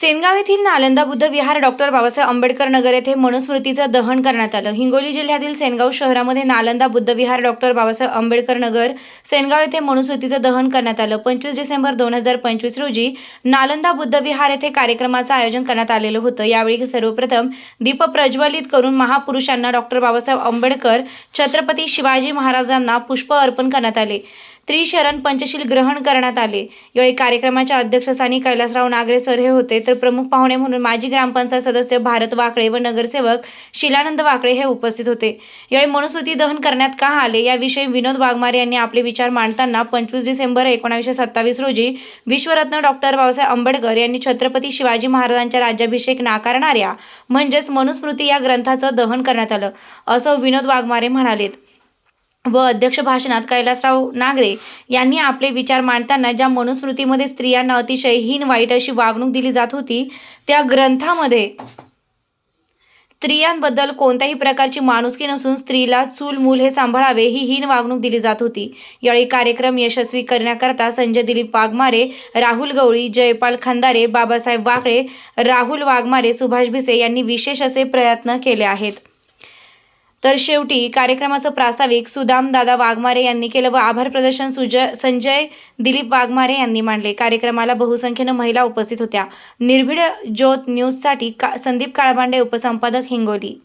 सेनगाव येथील नालंदा बुद्ध विहार डॉक्टर बाबासाहेब आंबेडकर नगर येथे मनुस्मृतीचं दहन करण्यात आलं. हिंगोली जिल्ह्यातील सेनगाव शहरामध्ये नालंदा बुद्ध विहार डॉक्टर बाबासाहेब आंबेडकर नगर सेनगाव येथे मनुस्मृतीचं दहन करण्यात आलं. पंचवीस डिसेंबर दोन हजार पंचवीस रोजी नालंदा बुद्ध विहार येथे कार्यक्रमाचं आयोजन करण्यात आलेलं होतं. यावेळी सर्वप्रथम दीप प्रज्वलित करून महापुरुषांना डॉक्टर बाबासाहेब आंबेडकर छत्रपती शिवाजी महाराजांना पुष्प अर्पण करण्यात आले. त्रिशरण पंचशील ग्रहण करण्यात आले. यावेळी कार्यक्रमाच्या अध्यक्षस्थानी कैलासराव नागरे सर हे होते. तर प्रमुख पाहुणे म्हणून माजी ग्रामपंचायत सदस्य भारत वाकळे व नगरसेवक शिलानंद वाकळे हे उपस्थित होते. यावेळी मनुस्मृती दहन करण्यात का आले? याविषयी विनोद वाघमारे यांनी आपले विचार मांडताना पंचवीस डिसेंबर एकोणावीसशे सत्तावीस रोजी विश्वरत्न डॉक्टर बाबासाहेब आंबेडकर यांनी छत्रपती शिवाजी महाराजांच्या राज्याभिषेक नाकारणाऱ्या म्हणजेच मनुस्मृती या ग्रंथाचं दहन करण्यात आलं असं विनोद वाघमारे म्हणालेत. व अध्यक्ष भाषणात कैलासराव नागरे यांनी आपले विचार मांडताना ज्या मनुस्मृतीमध्ये स्त्रियांना अतिशय हीन वाईट अशी वागणूक दिली जात होती त्या ग्रंथामध्ये स्त्रियांबद्दल कोणत्याही प्रकारची माणुसकी नसून स्त्रीला चूल मूल हे सांभाळावे ही हीन वागणूक दिली जात होती. यावेळी कार्यक्रम यशस्वी करण्याकरता संजय दिलीप वाघमारे राहुल गवळी जयपाल खंदारे बाबासाहेब वाकळे राहुल वाघमारे सुभाष भिसे यांनी विशेष असे प्रयत्न केले आहेत. तर शेवटी कार्यक्रमाचं प्रास्ताविक सुदाम दादा वाघमारे यांनी केलं व आभार प्रदर्शन सुजय संजय दिलीप वाघमारे यांनी मांडले. कार्यक्रमाला बहुसंख्येनं महिला उपस्थित होत्या. निर्भीड ज्योत न्यूजसाठी का संदीप काळबांडे उपसंपादक हिंगोली.